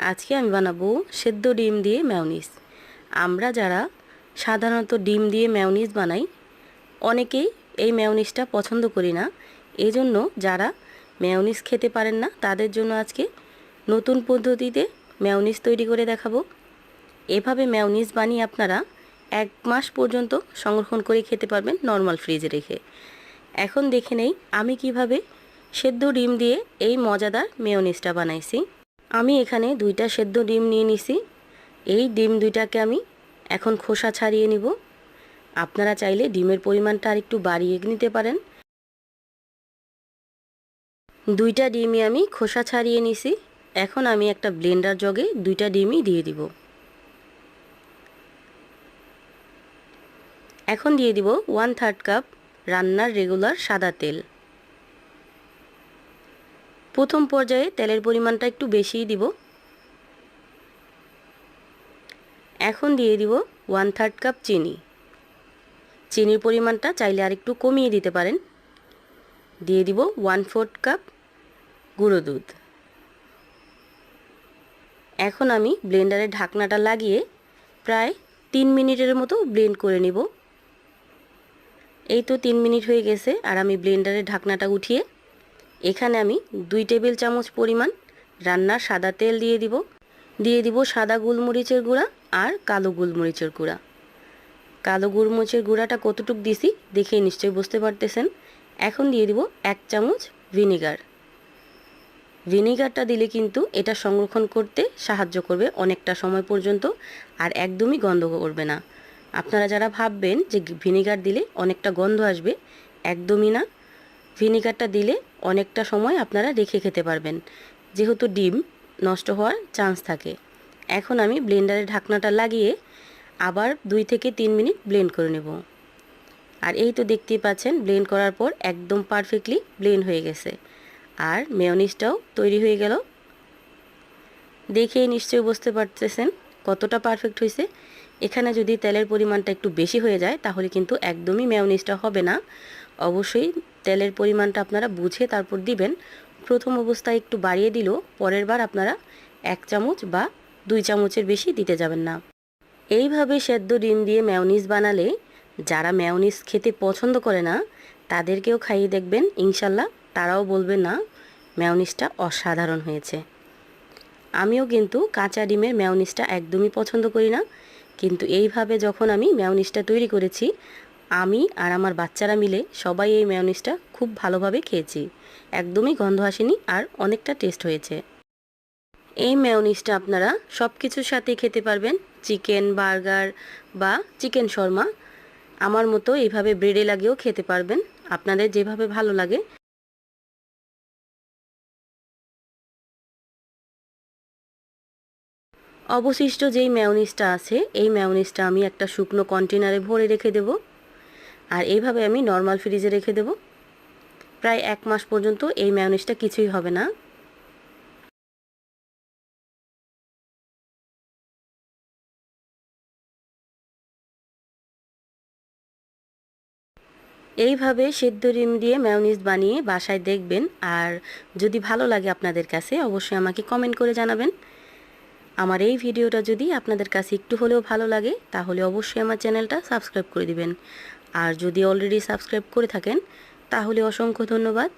আজকে আমি বানাবো সেদ্ধ ডিম দিয়ে ম্যাওনিজ আমরা যারা সাধারণত ডিম দিয়ে ম্যাওনিজ বানাই, অনেকেই এই ম্যাওনিজটা পছন্দ করি না। এই জন্য যারা ম্যাওনিজ খেতে পারেন না, তাদের জন্য আজকে নতুন পদ্ধতিতে ম্যাওনিজ তৈরি করে দেখাবো। এভাবে ম্যাওনিজ বানিয়ে আপনারা এক মাস পর্যন্ত সংরক্ষণ করে খেতে পারবেন নর্মাল ফ্রিজে রেখে। এখন দেখে নেই আমি কীভাবে সেদ্ধ ডিম দিয়ে এই মজাদার মেয়নিজটা বানাইছি। আমি এখানে দুইটা সেদ্ধ ডিম নিয়ে নিছি। এই ডিম দুইটাকে আমি এখন খোসা ছাড়িয়ে নিব। আপনারা চাইলে ডিমের পরিমাণটা আর একটু বাড়িয়ে নিতে পারেন। দুইটা ডিমই আমি খোসা ছাড়িয়ে নিছি। এখন আমি একটা ব্লেন্ডার জগে দুইটা ডিমই দিয়ে দিব। এখন দিয়ে দিব ওয়ান থার্ড কাপ রান্নার রেগুলার সাদা তেল। প্রথম পর্যায়ে তেলের পরিমাণটা একটু বেশিই দিব। এখন দিয়ে দিব ওয়ান থার্ড কাপ চিনি। চিনির পরিমাণটা চাইলে আর একটু কমিয়ে দিতে পারেন। দিয়ে দিব ওয়ান ফোর্থ কাপ গুঁড়ো দুধ। এখন আমি ব্লেন্ডারের ঢাকনাটা লাগিয়ে প্রায় তিন মিনিটের মতো ব্লেন্ড করে নিব। এই তো তিন মিনিট হয়ে গেছে আর আমি ব্লেন্ডারের ঢাকনাটা উঠিয়ে এখানে আমি দুই টেবিল চামচ পরিমাণ রান্নার সাদা তেল দিয়ে দিব। দিয়ে দিব সাদা গোলমরিচের গুঁড়া আর কালো গোলমরিচের গুঁড়া। কালো গোলমরিচের গুঁড়াটা কতটুক দিছি দেখে নিশ্চয়ই বুঝতে পারতেছেন। এখন দিয়ে দিব এক চামচ ভিনিগার। ভিনিগারটা দিলে কিন্তু এটা সংরক্ষণ করতে সাহায্য করবে অনেকটা সময় পর্যন্ত আর একদমই গন্ধ করবে না। আপনারা যারা ভাববেন যে ভিনিগার দিলে অনেকটা গন্ধ আসবে, একদমই না। ভিনিগারটা দিলে অনেকটা সময় আপনারা রেখে খেতে পারবেন। যেহেতু ডিম নষ্ট হওয়ার চান্স থাকে। এখন আমি ব্লেন্ডারের ঢাকনাটা লাগিয়ে আবার দুই থেকে তিন মিনিট ব্লেন্ড করে নেব। আর এই তো দেখতেই পাচ্ছেন ব্লেন্ড করার পর একদম পারফেক্টলি ব্লেন্ড হয়ে গেছে। আর মেয়নিজটাও তৈরি হয়ে গেল। দেখেই নিশ্চয়ই বুঝতে পারতেছেন কতটা পারফেক্ট হয়েছে। এখানে যদি তেলের পরিমাণটা একটু বেশি হয়ে যায়, তাহলে কিন্তু একদমই মেয়নিজটা হবে না। অবশ্যই তেলের পরিমাণটা আপনারা বুঝে তারপর দিবেন। প্রথম অবস্থায় একটু বাড়িয়ে দিলেও পরের বার আপনারা এক চামচ বা দুই চামচের বেশি দিতে যাবেন না। এইভাবে সেদ্ধ ডিম দিয়ে ম্যাওনিজ বানালে যারা ম্যাওনিজ খেতে পছন্দ করে না, তাদেরকেও খাইয়ে দেখবেন। ইনশাল্লাহ তারাও বলবে, না, ম্যাওনিজটা অসাধারণ হয়েছে। আমিও কিন্তু কাঁচা ডিমের ম্যাওনিজটা একদমই পছন্দ করি না। কিন্তু এইভাবে যখন আমি ম্যাওনিজটা তৈরি করেছি আমি আর আমার বাচ্চারা মিলে সবাই এই ম্যাওনিজটা খুব ভালোভাবে খেয়েছি। একদমই গন্ধ আসেনি আর অনেকটা টেস্ট হয়েছে। এই ম্যাওনিজটা আপনারা সব কিছুর সাথে খেতে পারবেন। চিকেন বার্গার বা চিকেন শর্মা। আমার মতো এইভাবে ব্রেডে লাগিয়েও খেতে পারবেন। আপনাদের যেভাবে ভালো লাগে। অবশিষ্ট যেই ম্যাওনিজটা আছে, এই ম্যাওনিজটা আমি একটা শুকনো কন্টেনারে ভরে রেখে দেব। আর এইভাবে আমি নর্মাল ফ্রিজে রেখে দেব। প্রায় এক মাস পর্যন্ত এই ম্যাওনিজটা কিছুই হবে না। এইভাবে সেদ্ধ ডিম দিয়ে ম্যাওনিজ বানিয়ে বাসায় দেখবেন, আর যদি ভালো লাগে আপনাদের কাছে, অবশ্যই আমাকে কমেন্ট করে জানাবেন। আমার এই ভিডিওটা যদি আপনাদের কাছে একটু হলেও ভালো লাগে, তাহলে অবশ্যই আমার চ্যানেলটা সাবস্ক্রাইব করে দিবেন। আর যদি অলরেডি সাবস্ক্রাইব করে থাকেন, তাহলে অসংখ্য ধন্যবাদ।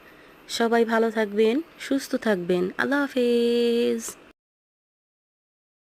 সবাই ভালো থাকবেন, সুস্থ থাকবেন। আল্লাহ হাফেজ।